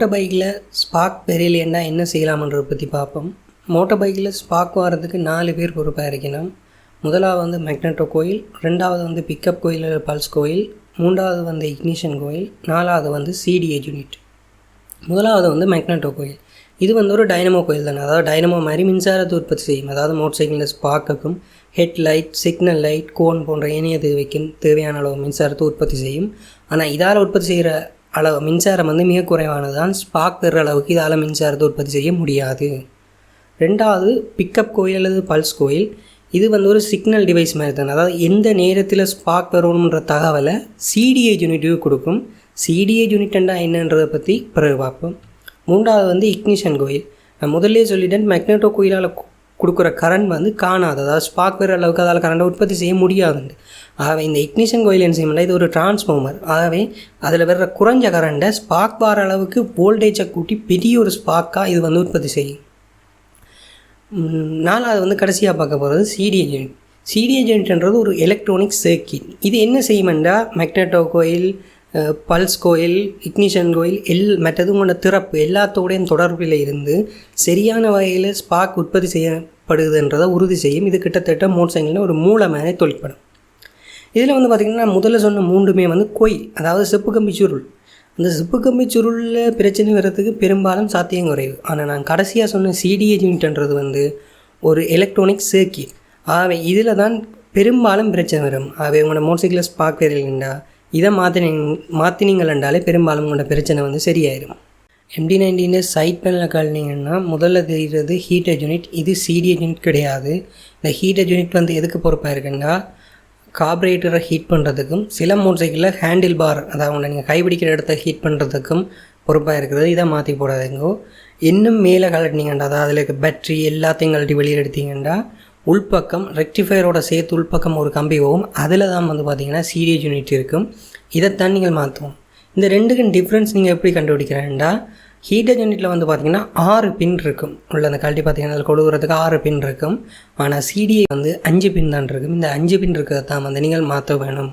Motor பைக்கில் spark பெரியலேன்னா என்ன செய்யலாம்ன்றதை பற்றி பார்ப்போம். மோட்டர் பைக்கில் ஸ்பார்க் வரதுக்கு நாலு பேர் பொறுப்பாக இருக்கணும். முதலாவது வந்து மெக்னட்டோ கோயில் ரெண்டாவது வந்து பிக்கப் கோயில் பல்ஸ் கோயில் மூன்றாவது வந்து இக்னிஷன் கோயில் நாலாவது வந்து சிடிஏ யூனிட். முதலாவது வந்து மெக்னட்டோ கோயில். இது வந்து ஒரு டைனமோ கோயில் தானே. அதாவது டைனமோ மாதிரி மின்சாரத்தை உற்பத்தி செய்யும். அதாவது மோட்டர் சைக்கிளில் ஸ்பார்க்குக்கும் head light signal light horn போன்ற ஏனைய தேவைக்கும் தேவையான அளவு மின்சாரத்தை உற்பத்தி செய்யும். ஆனால் இதால் உற்பத்தி செய்கிற அளவு மின்சாரம் வந்து மிக குறைவானது தான் ஸ்பார்க் பெறுற அளவுக்கு இதால் மின்சாரத்தை உற்பத்தி செய்ய முடியாது. ரெண்டாவது பிக்கப் கோயில் அல்லது பல்ஸ் கோயில் இது வந்து ஒரு சிக்னல் டிவைஸ் மாதிரி தான் அதாவது எந்த நேரத்தில் ஸ்பார்க் பெறணுன்ற தகவலை சிடிஏ யூனிட்டுக்கு கொடுக்கும். சிடிஏ யூனிட்டண்டா என்னன்றதை பற்றி பிறகு பார்ப்போம். மூன்றாவது வந்து இக்னிஷன் கோயில் நான் முதல்லே சொல்லிட்டேன் மேக்னெட்டோ கோயிலால் கொடுக்குற கரண்ட் வந்து காணாது. அதாவது ஸ்பார்க் வேறு அளவுக்கு அதால் கரண்ட்டை உற்பத்தி செய்ய முடியாதுண்டு. ஆகவே இந்த இக்னிஷன் கோயில் என்ன இது ஒரு டிரான்ஸ்ஃபார்மர் ஆகவே அதில் வர்ற குறைஞ்ச கரண்ட்டை ஸ்பார்க் வர அளவுக்கு வோல்டேஜை கூட்டி பெரிய ஒரு ஸ்பார்க்காக இது வந்து உற்பத்தி செய்யும். நாலாவது வந்து கடைசியாக பார்க்க போகிறது சிடிஏ யூனிட் சிடிஏ யூனிட்ன்றது ஒரு எலக்ட்ரானிக் சர்க்கிட் இது என்ன செய்யுமெண்டா மெக்னட்டோ கோயில் பல்ஸ் கோயில் இக்னிஷன் கோயில் எல் மற்றது திறப்பு எல்லாத்தோடையும் தொடர்பில் இருந்து சரியான வகையில் ஸ்பாக் உற்பத்தி செய்யப்படுதுன்றதை உறுதி செய்யும். இது கிட்டத்தட்ட மோட்டர் சைக்கிளில் ஒரு மூலமான தொழிற்படம். இதில் வந்து பார்த்திங்கன்னா நான் முதல்ல சொன்ன மூன்றுமே வந்து கொய் அதாவது செப்பு கம்பி சுருள். அந்த செப்பு கம்பி சுருளில் பிரச்சனை வர்றதுக்கு பெரும்பாலும் சாத்தியம் குறைவு ஆனால் நான் கடைசியாக சொன்ன சிடிஏ யூனிட்ன்றது வந்து ஒரு எலக்ட்ரானிக் சர்க்கிட் ஆகவே இதில் தான் பெரும்பாலும் பிரச்சனை வரும். ஆகவே உங்களோட மோட்டர் சைக்கிளில் வேறு இல்லைண்டா இதை மாற்றினீங் மாற்றினீங்களாண்டாலே பெரும்பாலும் உங்களோட பிரச்சனை வந்து சரியாயிடும் எம்டி நைன்டீன் சைட் பேனலில் கழனிங்கன்னா முதல்ல தெரிகிறது ஹீட்டர் யூனிட் இது சிடிஏ யூனிட் கிடையாது. இந்த ஹீட்டர் யூனிட் வந்து எதுக்கு பொறுப்பாக இருக்குன்னா கார்பரேட்டரை ஹீட் பண்ணுறதுக்கும் சில மோட்டர் சைக்கிளில் ஹேண்டில் பார் அதாவது நீங்கள் கைப்பிடிக்கிற இடத்த ஹீட் பண்ணுறதுக்கும் பொறுப்பாக இருக்கிறது இதை மாற்றி போடாதீங்கோ. இன்னும் மேலே கலட்டினீங்கண்டா அதாவது அதில் இருக்க பேட்ரி எல்லாத்தையும் கழட்டி வெளியில் எடுத்தீங்கன்னா உள்பக்கம் ரெக்டிஃபயரோட சேர்த்து உள்பக்கம் ஒரு கம்பி போகும். அதில் தான் வந்து பார்த்தீங்கன்னா சீரியஸ் யூனிட் இருக்கும். இதைத்தான் நீங்கள் மாற்றுவோம் இந்த ரெண்டுக்கும் டிஃப்ரென்ஸ் நீங்கள் எப்படி கண்டுபிடிக்கிறேன்டா? ஹீட்டர் யூனிட்டில் வந்து பார்த்திங்கன்னா ஆறு பின் இருக்கும். உள்ள அந்த கழட்டி பார்த்தீங்கன்னா அதில் கொடுக்குறதுக்கு ஆறு பின் இருக்கும். ஆனால் சிடிஐ வந்து அஞ்சு பின் தான் இருக்கும். இந்த அஞ்சு பின் இருக்கிறத தான் வந்து நீங்கள் மாற்ற வேணும்.